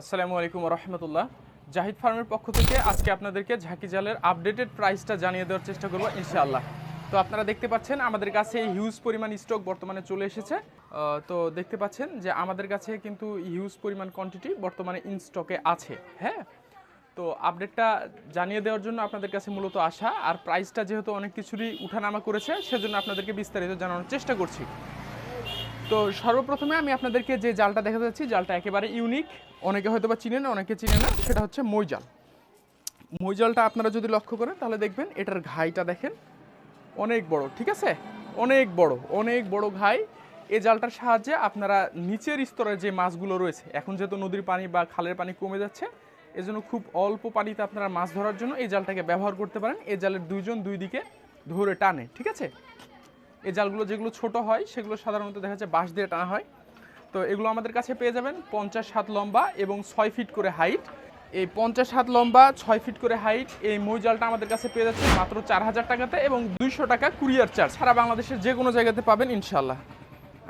আসসালামু আলাইকুম রহমতুল্লাহ জাহিদ ফার্মের পক্ষ থেকে আজকে আপনাদেরকে ঝাঁকি জালের আপডেটেড প্রাইসটা জানিয়ে দেওয়ার চেষ্টা করব, ইনশাআল্লাহ। তো আপনারা দেখতে পাচ্ছেন, আমাদের কাছে হিউজ পরিমাণ স্টক বর্তমানে চলে এসেছে। তো দেখতে পাচ্ছেন যে আমাদের কাছে কিন্তু হিউজ পরিমাণ কোয়ান্টিটি বর্তমানে ইন স্টকে আছে হ্যাঁ? তো আপডেটটা জানিয়ে দেওয়ার জন্য আপনাদের কাছে মূলত আসা আর প্রাইসটা যেহেতু অনেক কিছুরই উঠানামা করেছে, সেজন্য আপনাদেরকে বিস্তারিত জানানোর চেষ্টা করছি। তো সর্বপ্রথমে আমি আপনাদেরকে যে জালটা দেখা যাচ্ছি, জালটা একেবারে ইউনিক অনেকে হয়তো বা চিনে না, অনেকে চিনে না, সেটা হচ্ছে মই জাল। মই জালটা আপনারা যদি লক্ষ্য করেন, তাহলে দেখবেন এটার ঘাইটা দেখেন, অনেক বড়, ঠিক আছে? অনেক বড় অনেক বড় ঘাই। এই জালটার সাহায্যে আপনারা নিচের স্তরের যে মাছগুলো রয়েছে, এখন যেহেতু নদীর পানি বা খালের পানি কমে যাচ্ছে, এজন্য খুব অল্প পানিতে আপনারা মাছ ধরার জন্য এই জালটাকে ব্যবহার করতে পারেন। এই জালের দুইজন দুই দিকে ধরে টানে, ঠিক আছে? এই জালগুলো যেগুলো ছোট হয়, সেগুলো সাধারণত দেখা যাচ্ছে বাঁশ দিয়ে টানা হয়। তো এগুলো আমাদের কাছে পেয়ে যাবেন পঞ্চাশ হাত লম্বা এবং ছয় ফিট করে হাইট। এই পঞ্চাশ হাত লম্বা, ছয় ফিট করে হাইট এই মই জালটা আমাদের কাছে পেয়ে যাচ্ছে মাত্র চার হাজার টাকাতে এবং দুইশো টাকা কুরিয়ার চার্জ। সারা বাংলাদেশের যে কোনো জায়গাতে পাবেন ইনশাল্লাহ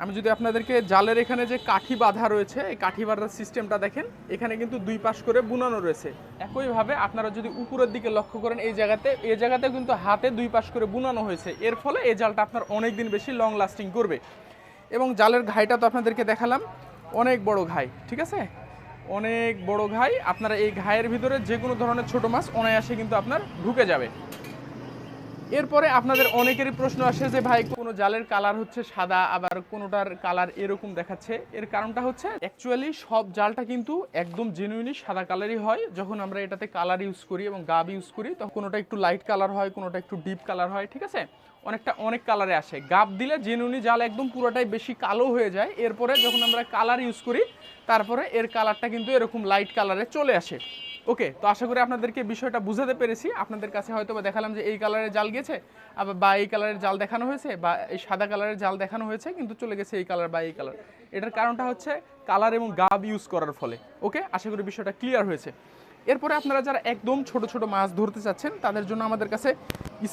আমি যদি আপনাদেরকে জালের এখানে যে কাঠি বাঁধা রয়েছে, এই কাঠি বাঁধার সিস্টেমটা দেখেন, এখানে কিন্তু দুই পাশ করে বুনানো রয়েছে। একইভাবে আপনারা যদি উপরের দিকে লক্ষ্য করেন, এই জায়গাতে এই জায়গাতে কিন্তু হাতে দুই পাশ করে বুনানো হয়েছে। এর ফলে এই জালটা আপনার অনেক দিন বেশি লং লাস্টিং করবে। এবং জালের ঘাইটা তো আপনাদেরকে দেখালাম, অনেক বড় ঘাই, ঠিক আছে? অনেক বড় ঘাই, আপনারা এই ঘাইয়ের ভিতরে যে কোনো ধরনের ছোট মাছ অনায়াসে কিন্তু আপনার ঢুকে যাবে। এরপরে আপনাদের অনেকেরই প্রশ্ন আসে যে ভাই, কোনো জালের কালার হচ্ছে সাদা, আবার কোনোটার কালার এরকম দেখাচ্ছে। এর কারণটা হচ্ছে অ্যাকচুয়ালি সব জালটা কিন্তু একদম জেনুইনলি সাদা কালারই হয়। যখন আমরা এটাতে কালার ইউজ করি এবং গাব ইউজ করি, তখন কোনোটা একটু লাইট কালার হয়, কোনোটা একটু ডিপ কালার হয়, ঠিক আছে? অনেকটা, অনেক কালারে আসে। গাব দিলে জেনুইনলি জাল একদম পুরোটাই বেশি কালো হয়ে যায়। এরপরে যখন আমরা কালার ইউজ করি, তারপরে এর কালারটা কিন্তু এরকম লাইট কালারে চলে আসে। ওকে, তো আশা করি আপনাদেরকে বিষয়টা বুঝাতে পেরেছি। আপনাদের কাছে হয়তো বা দেখালাম যে এই কালারের জাল গেছে, আবার বা এই কালারের জাল দেখানো হয়েছে, বা এই সাদা কালারের জাল দেখানো হয়েছে, কিন্তু চলে গেছে এই কালার বা এই কালার। এটার কারণটা হচ্ছে কালার এবং গাব ইউজ করার ফলে, ওকে? আশা করি বিষয়টা ক্লিয়ার হয়েছে। এরপরে আপনারা যারা একদম ছোট ছোট মাছ ধরতে চাচ্ছেন, তাদের জন্য আমাদের কাছে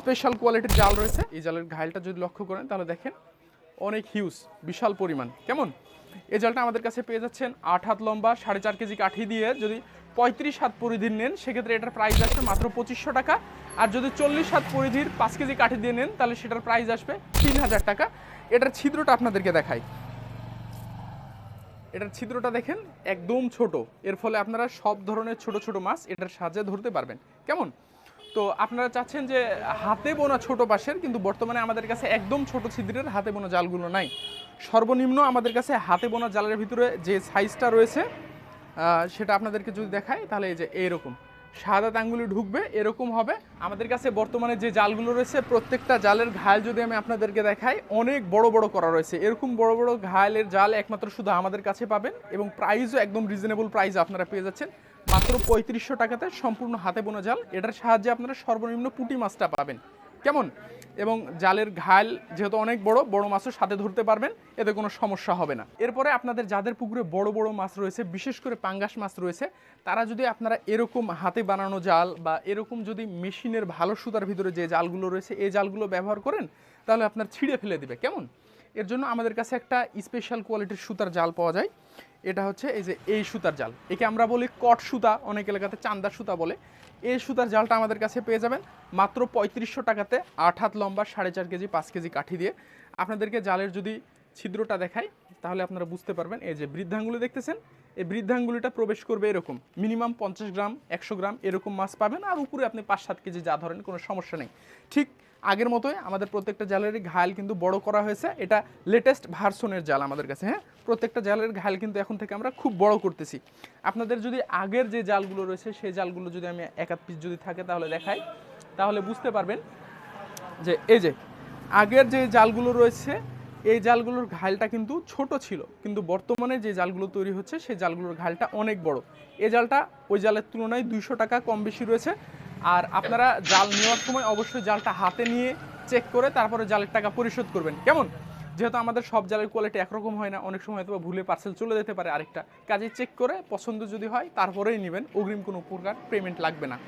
স্পেশাল কোয়ালিটির জাল রয়েছে। এই জালের ঘাইলটা যদি লক্ষ্য করেন, তাহলে দেখেন অনেক হিউজ বিশাল পরিমাণ। কেমন? এই জালটা আমাদের কাছে পেয়ে যাচ্ছেন আট হাত লম্বা, সাড়ে চার কেজি কাঠি দিয়ে যদি পঁয়ত্রিশ হাত পরিধির নেন, সেক্ষেত্রে এটার প্রাইস আসবে মাত্র পঁচিশশো টাকা। আর যদি চল্লিশ হাত পরিধির পাঁচ কেজি কাঠি দিয়ে নেন, তাহলে সেটার প্রাইস আসবে তিন হাজার টাকা। এটার ছিদ্রটা আপনাদেরকে দেখাই। এটার ছিদ্রটা দেখেন, একদম ছোট। এর ফলে আপনারা সব ধরনের ছোট ছোট মাছ এটার সাহায্যে ধরতে পারবেন। কেমন? তো আপনারা চাচ্ছেন যে হাতে বোনা ছোট পাশের, কিন্তু বর্তমানে আমাদের কাছে একদম ছোট ছিদ্রের হাতে বোনা জালগুলো নাই। সর্বনিম্ন আমাদের কাছে হাতে বোনা জালের ভিতরে যে সাইজটা রয়েছে সেটা আপনাদেরকে যদি দেখাই, তাহলে এই যে এইরকম সাদা আঙ্গুলি ঢুকবে, এরকম হবে। আমাদের কাছে বর্তমানে যে জালগুলো রয়েছে, প্রত্যেকটা জালের ঘায়াল যদি আমি আপনাদেরকে দেখাই, অনেক বড় বড় করা রয়েছে। এরকম বড় বড় ঘায়ালের জাল একমাত্র শুধু আমাদের কাছে পাবেন এবং প্রাইসও একদম রিজনেবল প্রাইস আপনারা পেয়ে যাচ্ছেন। মাত্র পঁয়ত্রিশশো টাকাতে সম্পূর্ণ হাতে বোনা জাল। এটার সাহায্যে আপনারা সর্বনিম্ন পুঁটি মাছটা পাবেন। কেমন? এবং জালের ঘাল যেহেতু অনেক বড় বড় মাছও সাথে ধরতে পারবেন, এতে কোনো সমস্যা হবে না। এরপরে আপনাদের যাদের পুকুরে বড় বড় মাছ রয়েছে, বিশেষ করে পাঙ্গাস মাছ রয়েছে, তারা যদি আপনারা এরকম হাতে বানানো জাল বা এরকম যদি মেশিনের ভালো সুতার ভিতরে যে জালগুলো রয়েছে, এই জালগুলো ব্যবহার করেন, তাহলে আপনার ছিঁড়ে ফেলে দিবে। কেমন? এর জন্য আমাদের কাছে একটা স্পেশাল কোয়ালিটির সুতার জাল পাওয়া যায়। এটা হচ্ছে এই যে এই সুতার জাল। একে আমরা বলি কট সুতা, অনেক এলাকাতে চান্দার সুতা বলে। এই সুতার জালটা আমাদের কাছে পেয়ে যাবেন মাত্র পঁয়ত্রিশশো টাকাতে আট হাত লম্বা, সাড়ে চার কেজি, পাঁচ কেজি কাঠি দিয়ে। আপনাদেরকে জালের যদি ছিদ্রটা দেখাই, তাহলে আপনারা বুঝতে পারবেন এই যে বৃদ্ধাঙ্গুলি দেখতেছেন। এই বৃদ্ধাঙ্গুলিটা প্রবেশ করবে এরকম। মিনিমাম পঞ্চাশ গ্রাম, একশো গ্রাম এরকম মাছ পাবেন। আর উপরে আপনি পাঁচ সাত কেজি, যা ধরেন কোনো সমস্যা নেই। ঠিক আগের মতোই আমাদের প্রত্যেকটা জালেরই ঘায়াল কিন্তু বড় করা হয়েছে। এটা লেটেস্ট ভার্সনের জাল আমাদের কাছে হ্যাঁ? প্রত্যেকটা জালের ঘায়াল কিন্তু এখন থেকে আমরা খুব বড় করতেছি। আপনাদের যদি আগের যে জালগুলো রয়েছে, সেই জালগুলো যদি আমি এক আধ পিস যদি থাকে তাহলে দেখাই। তাহলে বুঝতে পারবেন যে এই যে, আগের যে জালগুলো রয়েছে, এই জালগুলোর ঘালটা কিন্তু ছোট ছিল, কিন্তু বর্তমানে যে জালগুলো তৈরি হচ্ছে, সেই জালগুলোর ঘালটা অনেক বড়। এ জালটা ওই জালের তুলনায় দুইশো টাকা কম বেশি রয়েছে। আর আপনারা জাল নেওয়ার সময় অবশ্যই জালটা হাতে নিয়ে চেক করে তারপরে জালের টাকা পরিশোধ করবেন। কেমন? যেহেতু আমাদের সব জালের কোয়ালিটি একরকম হয় না, অনেক সময় হয়তো ভুলে পার্সেল চলে যেতে পারে আরেকটা। কাজে চেক করে পছন্দ যদি হয় তারপরেই নেবেন, অগ্রিম কোনো প্রকার পেমেন্ট লাগবে না।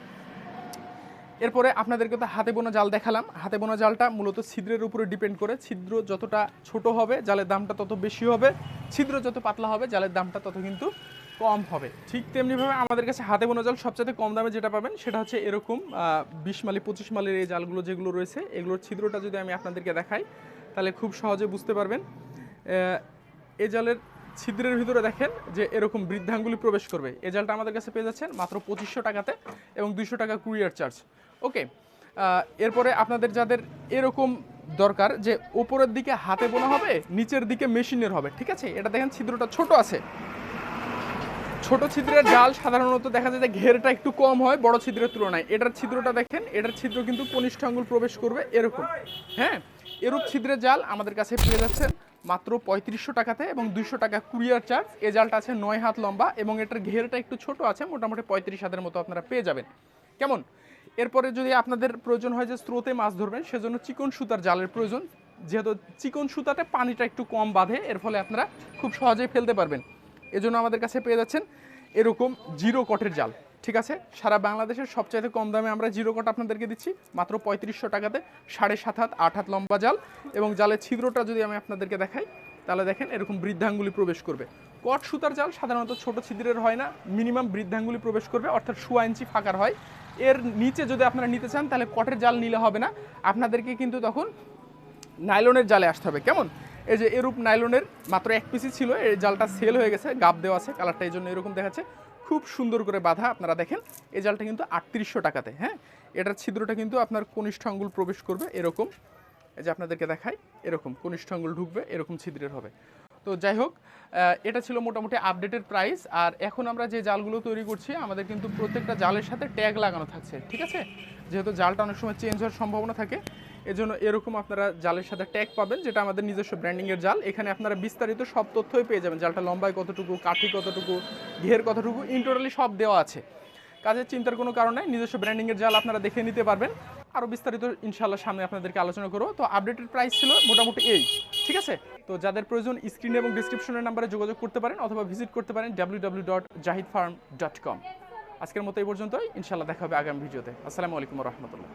এরপরে আপনাদেরকে তো হাতে বোনা জাল দেখালাম। হাতে বোনা জালটা মূলত ছিদ্রের উপরে ডিপেন্ড করে। ছিদ্র যতটা ছোট হবে, জালের দামটা তত বেশি হবে। ছিদ্র যত পাতলা হবে, জালের দামটা তত কিন্তু কম হবে। ঠিক তেমনিভাবে আমাদের কাছে হাতে বোনা জাল সবচেয়ে কম দামে যেটা পাবেন, সেটা হচ্ছে এরকম বিশ মালি, পঁচিশ মালির এই জালগুলো যেগুলো রয়েছে, এগুলোর ছিদ্রটা যদি আমি আপনাদেরকে দেখাই, তাহলে খুব সহজে বুঝতে পারবেন। এ জালের ছিদ্রের ভিতরে দেখেন যে এরকম বৃদ্ধাঙ্গুলি প্রবেশ করবে। এই জালটা আমাদের কাছে পেয়ে যাচ্ছেন মাত্র পঁচিশশো টাকাতে এবং দুইশো টাকা কুরিয়ার চার্জ। ওকে এরপরে আপনাদের যাদের এরকম দরকার যে ওপরের দিকে হাতে বোনা হবে, নিচের দিকে মেশিনের হবে, ঠিক আছে? এটা দেখেন ছিদ্রটা ছোট আছে। ছোট ছিদ্রের জাল সাধারণত দেখা যায় যে ঘেরটা একটু কম হয়, বড় ছিদ্রের তুলনায়। এটার ছিদ্রটা দেখেন, এটার ছিদ্র কিন্তু কনিষ্ঠ আঙ্গুল প্রবেশ করবে এরকম। হ্যাঁ এরূপ ছিদ্রের জাল আমাদের কাছে পেয়ে যাচ্ছেন মাত্র পঁয়ত্রিশশো টাকাতে এবং দুইশো টাকা কুরিয়ার চার্জ। এ জালটা আছে নয় হাত লম্বা এবং এটার ঘেরটা একটু ছোট আছে, মোটামুটি পঁয়ত্রিশ হাতের মতো আপনারা পেয়ে যাবেন। কেমন? এরপরে যদি আপনাদের প্রয়োজন হয় যে স্রোতে মাছ ধরবেন, সেজন্য চিকন সুতার জালের প্রয়োজন। যেহেতু চিকন সুতাতে পানিটা একটু কম বাঁধে, এর ফলে আপনারা খুব সহজেই ফেলতে পারবেন। এজন্য আমাদের কাছে পেয়ে যাচ্ছেন এরকম জিরো কটের জাল। ঠিক আছে? সারা বাংলাদেশের সবচাইতে কম দামে আমরা জিরো কট আপনাদেরকে দিচ্ছি। মাত্র পঁয়ত্রিশশো টাকাতে সাড়ে সাত হাত, আট হাত লম্বা জাল এবং জালের ছিদ্রটা যদি আমি আপনাদেরকে দেখাই, তাহলে দেখেন এরকম বৃদ্ধাঙ্গুলি প্রবেশ করবে। কট সুতার জাল সাধারণত ছোট ছিদ্রের হয় না, মিনিমাম বৃদ্ধাঙ্গুলি প্রবেশ করবে, অর্থাৎ সোয়া ইঞ্চি ফাঁকার হয়। এর নিচে যদি আপনারা নিতে চান, তাহলে কটের জাল নিলে হবে না। আপনাদেরকে কিন্তু তখন নাইলনের জালে আসতে হবে। কেমন? এই যে এরূপ নাইলনের মাত্র এক পিসি ছিল, এই জালটা সেল হয়ে গেছে, গাব দেওয়া আছে কালারটা এই জন্য এরকম দেখাচ্ছে। খুব সুন্দর করে বাঁধা, আপনারা দেখেন, এই জালটা কিন্তু আটত্রিশশো টাকাতে হ্যাঁ? এটার ছিদ্রটা কিন্তু আপনার কনিষ্ঠ আঙ্গুল প্রবেশ করবে, এরকম। এই যে আপনাদেরকে দেখাই, এরকম, কনিষ্ঠ আঙ্গুল ঢুকবে, এরকম ছিদ্রের হবে। তো যাই হোক এটা ছিল মোটামুটি আপডেটেড প্রাইস আর এখন আমরা যে জালগুলো তৈরি করছি, আমাদের কিন্তু প্রত্যেকটা জালের সাথে ট্যাগ লাগানো থাকছে, ঠিক আছে? যেহেতু জালটা অনেক সময় চেঞ্জ হওয়ার সম্ভাবনা থাকে এজন্য এরকম আপনারা জালের সাথে ট্যাগ পাবেন, যেটা আমাদের নিজস্ব ব্র্যান্ডিংয়ের জাল। এখানে আপনারা বিস্তারিত সব তথ্যই পেয়ে যাবেন। জালটা লম্বায় কতটুকু, কাঠি কতটুকু, ঘের কতটুকু ইন টোটালি সব দেওয়া আছে। কাজের চিন্তার কোনো কারণ নাই, নিজস্ব ব্র্যান্ডিংয়ের জাল আপনারা দেখে নিতে পারবেন। আরও বিস্তারিত ইনশাল্লাহ সামনে আপনাদেরকে আলোচনা করব। তো আপডেটেড প্রাইস ছিল মোটামুটি এই, ঠিক আছে? তো যাদের প্রয়োজন স্ক্রিন এবং ডিসক্রিপশনের নাম্বারে যোগাযোগ করতে পারেন অথবা ভিজিট করতে পারেন W W dot Zahid farm dot com আজকের মতো এই পর্যন্তই। ইনশাল্লাহ দেখা হবে আগামী ভিডিওতে। আসসালামু আলাইকুম রহমতুল্লাহ।